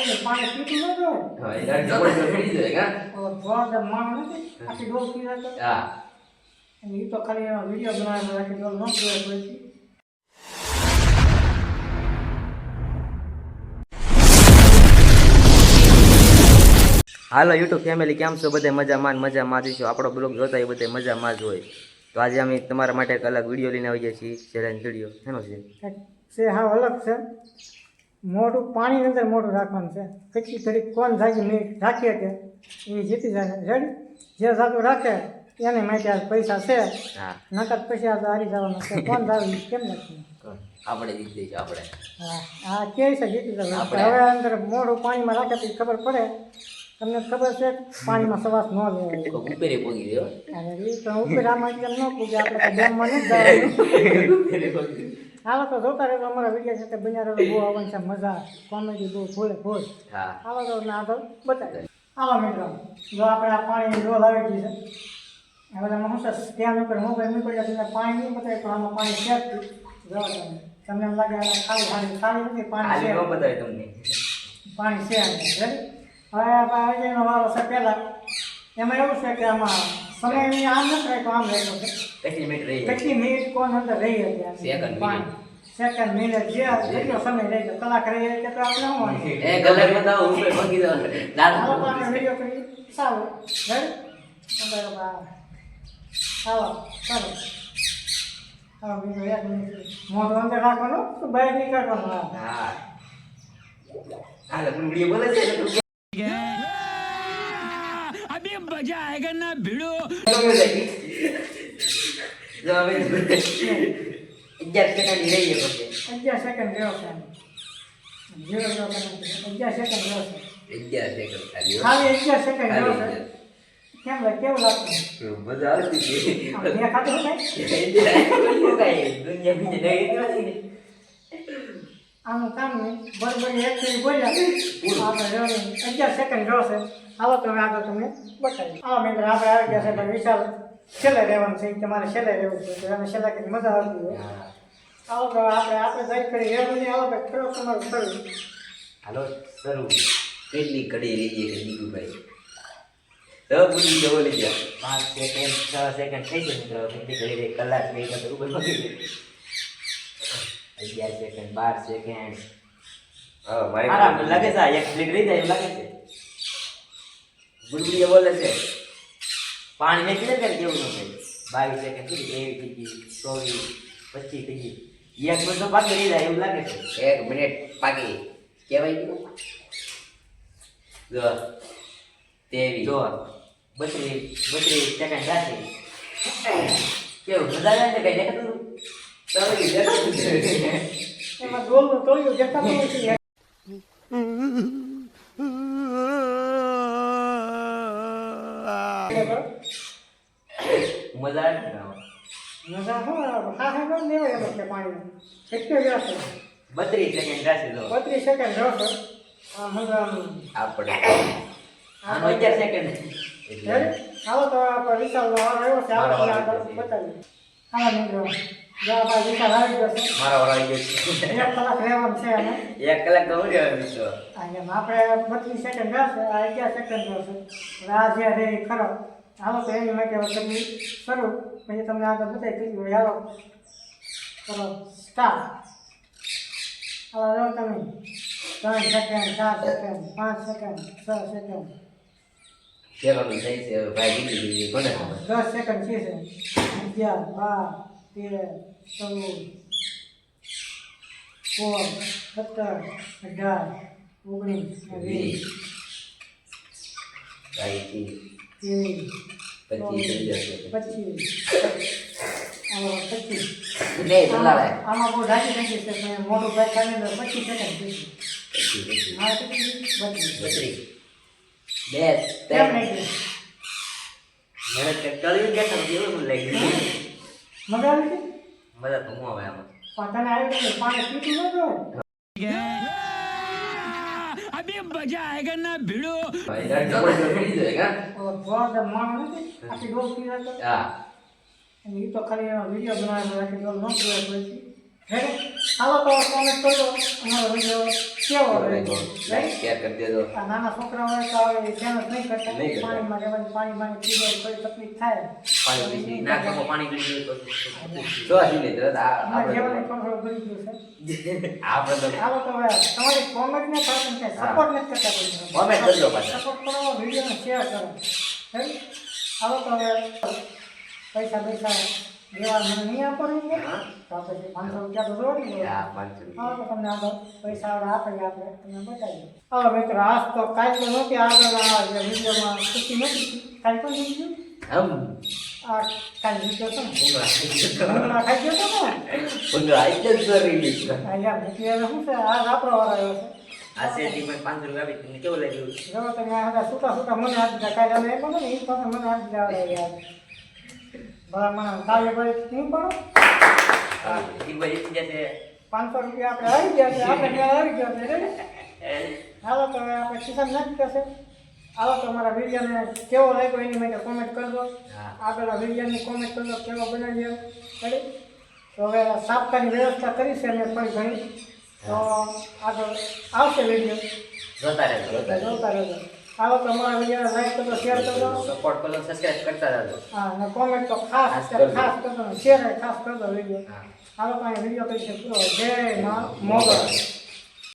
ને પાણી પીતું ન જોઈએ હા એ ગાડી જબર તો પડી જાય કા ઓલો જોરદાર માણસ નથી આખી ડોલ પી જાય તો હા એ તો ખાલી વીડિયો બનાવેલો આખી ડોલ ન જોઈએ પછી હાલો યુટ્યુબ ફેમિલી કેમ છો? બધે મજામાં મજામાં જ છો? આપણો બ્લોગ જોતા એ બધે મજામાં જ હોય. તો આજે અમે તમારા માટે એક અલગ વીડિયો લઈને આવી ગયા છીએ ચેલેન્જ વીડિયો શેનો છે હા અલગ છે. મોઢું પાણી અંદર મોઢું રાખવાનું છે. કેટલી ઘડી કોણ થાય મિનિટ રાખીએ કે એ જીતી જાય. રેડી જે સાચું રાખે એને માટે આ પૈસા છે. નકર પછી આ હારી જવાનું છે. કોણ થાય કેમ નથી? આપણે જીતી જઈશું આપણે. હા આ કે છે જીતી જવાનું હવે અંદર મોઢું પાણીમાં રાખે તો ખબર પડે. તમને ખબર છે પાણીમાં સવાસ ન લેવાય ઉપેરે પોગી રહ્યો અરે એ તો ઉપર આમાં કેમ ન પૂછે આપણે તો ડેમમાં નથી જવાનું. હાલો તો જોતા રહેતો અમારા વીડિયો સાથે બન્યા રહેતો બહુ આવવાની છે મજા કોમેડી બહુ ફૂલે ફૂલ હા આવા તો ના તો બતાવી આવા મિત્રો જો આપણે આ પાણીની ડોલ આવી ગઈ છે હવે તમે શું છે ત્યાં ઉપર મોબાઈલ નીકળી જાય તમને પાણી નહીં બતાવે પણ આમાં પાણી છે જ જો તમે તમને એમ લાગે ખાલી ખાલી ખાલી નથી પાણી છે બતાવે તમને પાણી છે હવે આપણે અજયનો વારો છે પહેલાં એમાં એવું છે કે આમાં સમય રાખ્યો આમ રહે તો કેટલી મિનિટ રહી જાય. કેટલી મિનિટ કોણ અંદર રહી હતી આની? Second minute. પાણી. સેકન્ડ મિનિટ જે જેટલો સમય રહે તો કલાક રહે કે તો આપણે હું? એ કલર બતાવો ઉપર પોગી દો હાલો તો દાદા આપણે વીડિયો કરી. સારું. હે અંદર બા- હાલો ચાલો. હા બીજો એક મિનિટ મોઢું અંદર રાખવાનો તો બહાર નીકળવાનો? હા. હા આ હાલે વિડિયો બોલે છે? मजा आएगा ना भिड़ो ગમે જાય. જો હવે અગિયાર સેકન્ડ રહીએ પછી અગિયાર સેકન્ડ રહ્યો છે આમ. ઝીરો ઝીરો સેકન્ડ અગિયાર સેકન્ડ રહ્યો છે અગિયાર સેકન્ડ ખાલી હો. ખાલી અગિયાર સેકન્ડ રહ્યો છે ખાલી કેમ લાગે કેવું લાગતું મજા આવતી હતી આમ દેખાતું કાંઈ? દુનિયા બીજે નહીં નથી આનું કામ નહીં બરોબર એક મિનિટ બોલ્યા આપણે રહેવાનું અગિયાર સેકન્ડ રહ્યો છે આવો તો હવે આગળ તમને બતાવી આ મિત્ર આપણે આવી ગયા છે પણ વિશાલ છેલ્લે રહેવાનું છે કે મારે છેલ્લે રહેવું છે તમે એને છેલ્લે કંઈક મજા આવતી હોય. આવો તો આપણે આપણે જઈ કરી રહેવું નહીં આવો તો થોડોક તમારું કરવું હાલો શરૂ. કેટલી કડી રહી છે દીકુભાઈ તો ભૂલી જવો લઈ ગયા. પાંચ સેકન્ડ છ સેકન્ડ થઈ ગઈ મિત્રો કેટલી ઘડી રહી કલાક થઈ તો ઉપર પકી અગિયાર સેકન્ડ બાર સેકન્ડ હા મારી લાગે છે આ એક ક્લિક રહી જાય એવું લાગે છે. ગુંગળી બોલે છે. પાણી નીકળે ને કેવું ન બાવીસ સેકન્ડ થઈ ગઈ એવી થઈ ચોવીસ પચીસ થઈ ગઈ. એક મિનિટ પાકી રહી જાય એવું લાગે છે. એક મિનિટ પાકી કેવાય ગયું જો તેવી જો બત્રીસ બત્રીસ સેકન્ડ રાખી. કેવું મજા આવે છે કઈ દેખાતું? તમે દેખાતું છે. એમાં ગોલ તો દેખાતું નથી મજા આવે ને આમાં? મજા શું આવે? હા હા ન લેવાય એમ કે પાણી કેટલો રહ્યો છે બત્રીસ સેકન્ડ રાખી દો બત્રીસ સેકન્ડ આમ આપણે આનો અગિયાર સેકન્ડ આવો તો આપણે વિશાલનો આવ્યો છે આપણે. બતાવીએ હા મિત્રો આપણે વિશાલ બત્રીસ સેકન્ડ રહેશે અગિયાર સેકન્ડ રહેશે આ જે ખરો હાલો તો એની માટે તમે શરૂ પછી તમને આગળ બતાવી દીધું હાલો કરો. સ્ટાર્ટ હાલો રહો તમે. ત્રણ સેકન્ડ ચાર સેકન્ડ પાંચ સેકન્ડ છ સેકન્ડ. દસ સેકન્ડ છે અગિયાર બાર તેર ચૌદ સોળ સત્તર અઢાર ઓગણીસ વીસ. પચીસ. મોટું ભાઈ ખાલી પચીસ બત્રીસ બે? મને ટળ્યું કે તમને કેવું મજા આવી મજા તો હું આવે આમાં. પણ પીતું ન अभी मजा आएगा ना भिड़ो ભાઈ ગાડી જબર તો પડી જાય કા ઓલો જોરદાર માણસ નથી આખી ડોલ પી જાય તો હા અને એ તો ખાલી એનો વિડીયો બનાવેલો આખી ડોલ ન પીવાય પછી રેડી હાલો તો કોમેન્ટ કરજો અમારો વિડીયો કેવો લાગ્યો લાઈક Right? શેર કરી દેજો આ નાના છોકરા હોય તો હવે ધ્યાન જ નહીં કરતા નહીં કરતા. પાણીમાં રહેવાનું પાણી પાણી પી જાય કોઈ તકલીફ થાય પાણી પીધી પાણી તો નહીં તો તમારી કોમેન્ટ ને સપોર્ટ નથી કરતા કોઈ Comment કરજો પાછા. સપોર્ટ કરો પૈસા પૈસા લેવા મને નહીં આપો ને. તો આપણે પાંચસો રૂપિયા તો જોડી પાંચસો હા તો તમને આગળ પૈસા આગળ આપે આપણે તમને બતાવીએ હવે મિત્રો આજ તો કાંઈ તો નથી આગળ વિડીયોમાં ખુશી નથી કાંઈ પણ જીત્યું હમ કાલ ખાઈ ગયો જ દીધું. આ ભૂખી શું છે? આ આપણો આવ્યો છે. આ શેરડી પણ પાંચ રૂપિયા આપી તમને કેવું લાગ્યું? જો તમે આ હતા છૂટા છૂટા મને હાથ દીધા કાલે અમે એમ ને એ પાસે મને હાથ દીધા આવડે યાર. ભલા મને કાલે ભાઈ નહીં પડો ઈ ભાઈ જશે પાંચસો રૂપિયા આપણે આવી ગયા છે. આપણે આવી ગયા છે હાલો તો હવે આપણે કિસાન નથી થશે હાલો તો અમારા વિડીયોને કેવો લાગ્યો એની માટે કોમેન્ટ કરજો. આગળ વિડીયોની કોમેન્ટ કરજો કેવો બનાવ્યો. ખરી તો હવે સાપકાની વ્યવસ્થા કરી છે મેં થોડી ઘણી. તો આગળ આવશે વીડિયો. જોતા રહેજો જોતા રહેજો. જોતા રહેજો. હાલો તો અમારા વિડીયોને લાઈક કરજો શેર કરજો. સપોર્ટ કરજો સબસ્ક્રાઇબ કરતા રહેજો. હા અને કોમેન્ટ તો ખાસ ખાસ કરજો. શેર ખાસ કરજો વીડિયો. આવો કાંઈ વીડિયો કરી છે જય મા મોગલ.